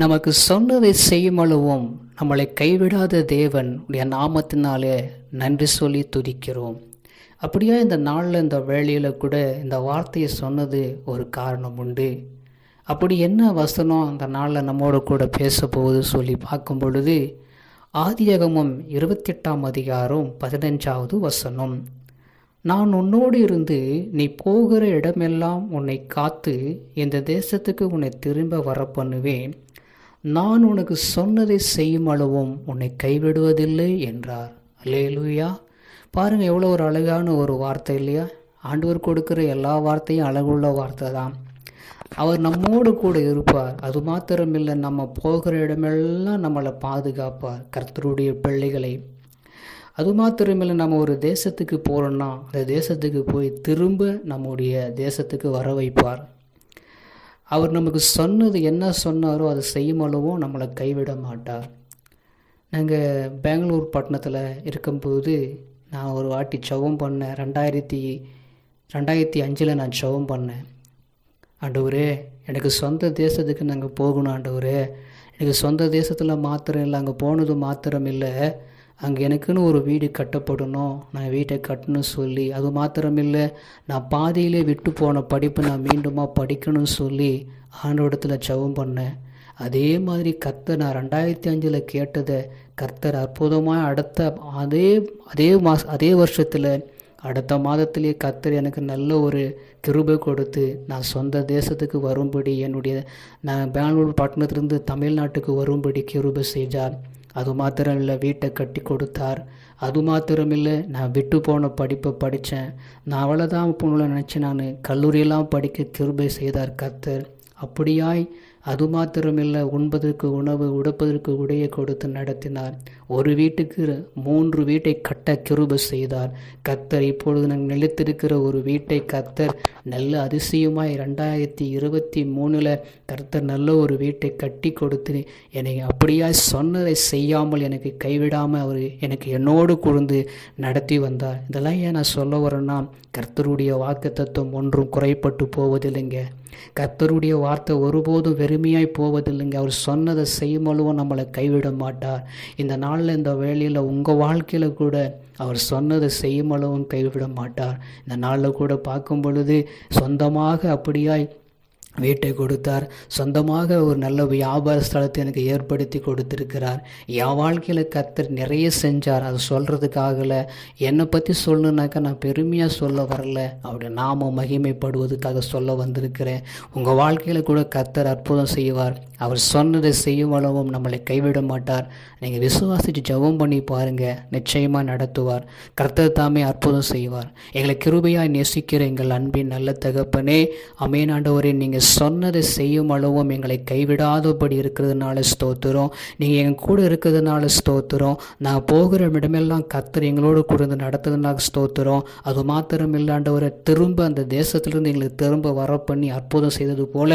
நமக்கு சொன்னதை செய்யும் அளவும் நம்மளை கைவிடாத தேவன் உடைய நாமத்தினாலே நன்றி சொல்லி துதிக்கிறோம். அப்படியா இந்த நாளில் இந்த வேலையில் கூட இந்த வார்த்தையை சொன்னது ஒரு காரணம் உண்டு. அப்படி என்ன வசனம் அந்த நாளில் நம்மோட கூட பேச போகுது சொல்லி பார்க்கும் பொழுது ஆதியகமும் இருபத்தெட்டாம் அதிகாரம் பதினஞ்சாவது வசனம். நான் உன்னோடு இருந்து நீ போகிற இடமெல்லாம் உன்னை காத்து இந்த தேசத்துக்கு உன்னை திரும்ப வர பண்ணுவேன் நான் உனக்கு சொன்னதை செய்யும் அளவும் உன்னை கைவிடுவதில்லை என்றார். அல்லேலூயா. பாருங்கள் எவ்வளோ ஒரு அழகான ஒரு வார்த்தை இல்லையா? ஆண்டவர் கொடுக்குற எல்லா வார்த்தையும் அழகுள்ள வார்த்தை தான். அவர் நம்மோடு கூட இருப்பார். அது மாத்திரமில்லை நம்ம போகிற இடமெல்லாம் நம்மளை பாதுகாப்பார் கர்த்தருடைய பிள்ளைகளை. அது மாத்திரமில்லை நம்ம ஒரு தேசத்துக்கு போகிறோன்னா அந்த தேசத்துக்கு போய் திரும்ப நம்முடைய தேசத்துக்கு வர வைப்பார் அவர் நமக்கு சொன்னது என்ன சொன்னாரோ அதை செய்யும் அளவும் நம்மளை கைவிட மாட்டார். நாங்கள் பெங்களூர் பட்டணத்தில் இருக்கும்போது நான் ஒரு வாட்டி சவம் பண்ணேன். ரெண்டாயிரத்தி ரெண்டாயிரத்தி அஞ்சில் நான் சவம் பண்ணேன். ஆண்டவரே எனக்கு சொந்த தேசத்துக்கு நாங்கள் போகணும் ஆண்டவரே. எனக்கு சொந்த தேசத்தில் மாத்திரம் இல்லை அங்கே போனது மாத்திரம் இல்லை. அங்கே எனக்குன்னு ஒரு வீடு கட்டப்படணும். நான் வீட்டை கட்டணும் சொல்லி அது மாத்திரமில்லை நான் பாதியிலே விட்டு போன படிப்பு நான் மீண்டுமா படிக்கணும்னு சொல்லி ஆண்டோடத்தில் ஜபம் பண்ணேன். அதே மாதிரி கர்த்தர் நான் ரெண்டாயிரத்தி அஞ்சில் கேட்டதை கர்த்தர் அற்புதமாக அடுத்த அதே அதே மாச அதே வருஷத்தில் அடுத்த மாதத்திலேயே கர்த்தர் எனக்கு நல்ல ஒரு கிருபை கொடுத்து நான் சொந்த தேசத்துக்கு வரும்படி என்னுடைய நான் பெங்களூர் பட்டணத்திலிருந்து தமிழ்நாட்டுக்கு வரும்படி கிருபை செய்தார் அது மாத்திரம் இல்லை வீட்டை கட்டி கொடுத்தார். அது மாத்திரமில்லை நான் விட்டு போன படிப்பை படித்தேன். நான் அவ்வளோதான் போன நினச்சேன் நான். கல்லூரியெல்லாம் படிக்க கிருபை செய்தார் கத்தர் அப்படியாய் அது மாத்திரமில்லை உண்பதற்கு உணவு உடுப்பதற்கு உடையை கொடுத்து நடத்தினார். ஒரு வீட்டுக்கு மூன்று வீட்டை கட்ட கிருப செய்தார். கத்தர் இப்பொழுது நாங்கள் நிலைத்திருக்கிற ஒரு வீட்டை கத்தர் நல்ல அதிசயமாய் ரெண்டாயிரத்தி இருபத்தி மூணில் கர்த்தர் நல்ல ஒரு வீட்டை கட்டி கொடுத்து என்னை அப்படியா சொன்னதை செய்யாமல் எனக்கு கைவிடாமல் அவர் எனக்கு என்னோடு குழுந்து நடத்தி வந்தார். இதெல்லாம் ஏன் நான் சொல்ல வரேன்னா கர்த்தருடைய வாக்கு தத்துவம் ஒன்றும் குறைப்பட்டு போவதில்லைங்க. கர்த்தருடைய வார்த்தை ஒருபோதும் வெறுமையாய் போவதில்லைங்க. அவர் சொன்னதை செய்யும் நம்மளை கைவிட மாட்டார். இந்த நாளில் இந்த வேலையில் உங்கள் வாழ்க்கையில் கூட அவர் சொன்னதை செய்யும் அளவும் கைவிட மாட்டார். இந்த நாளில் கூட பார்க்கும் பொழுது சொந்தமாக அப்படியாய் வீட்டை கொடுத்தார். சொந்தமாக ஒரு நல்ல வியாபார ஸ்தலத்தை எனக்கு ஏற்படுத்தி கொடுத்துருக்கிறார். என் வாழ்க்கையில் கத்தர் நிறைய செஞ்சார். அது சொல்கிறதுக்காகல என்னை பற்றி சொல்லணுனாக்கா நான் பெருமையாக சொல்ல வரல. அவருடைய நாம மகிமைப்படுவதுக்காக சொல்ல வந்திருக்கிறேன். உங்கள் வாழ்க்கையில் கூட கத்தர் அற்புதம் செய்வார். அவர் சொன்னதை செய்யும் அளவும் நம்மளை கைவிட மாட்டார். நீங்கள் விசுவாசித்து ஜெபம் பண்ணி பாருங்கள் நிச்சயமாக நடத்துவார். கர்த்தர் தாமே அற்புதம் செய்வார். எங்களை கிருபையாக நேசிக்கிற எங்கள் அன்பின் நல்ல தகப்பனே. அமேனாண்டவரே நீங்கள் சொன்னதை செய்யும் அளவும் எங்களை கைவிடாதபடி இருக்கிறதுனால ஸ்தோத்திரம். நீங்கள் எங்கள் கூட இருக்கிறதுனால ஸ்தோத்திரம். நான் போகிற இடமெல்லாம் கத்தர் எங்களோடு கூட இருந்து நடத்துறதுனால ஸ்தோத்திரம். அது மாத்திரம் இல்லாண்டவரை திரும்ப அந்த தேசத்திலிருந்து எங்களுக்கு திரும்ப வர பண்ணி அற்புதம் செய்தது போல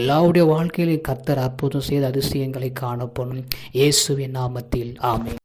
எல்லாருடைய வாழ்க்கையிலையும் கத்தர் அற்புதம் செய்த அதிசயங்களை காணப்படும். இயேசுவின் நாமத்தில். ஆமே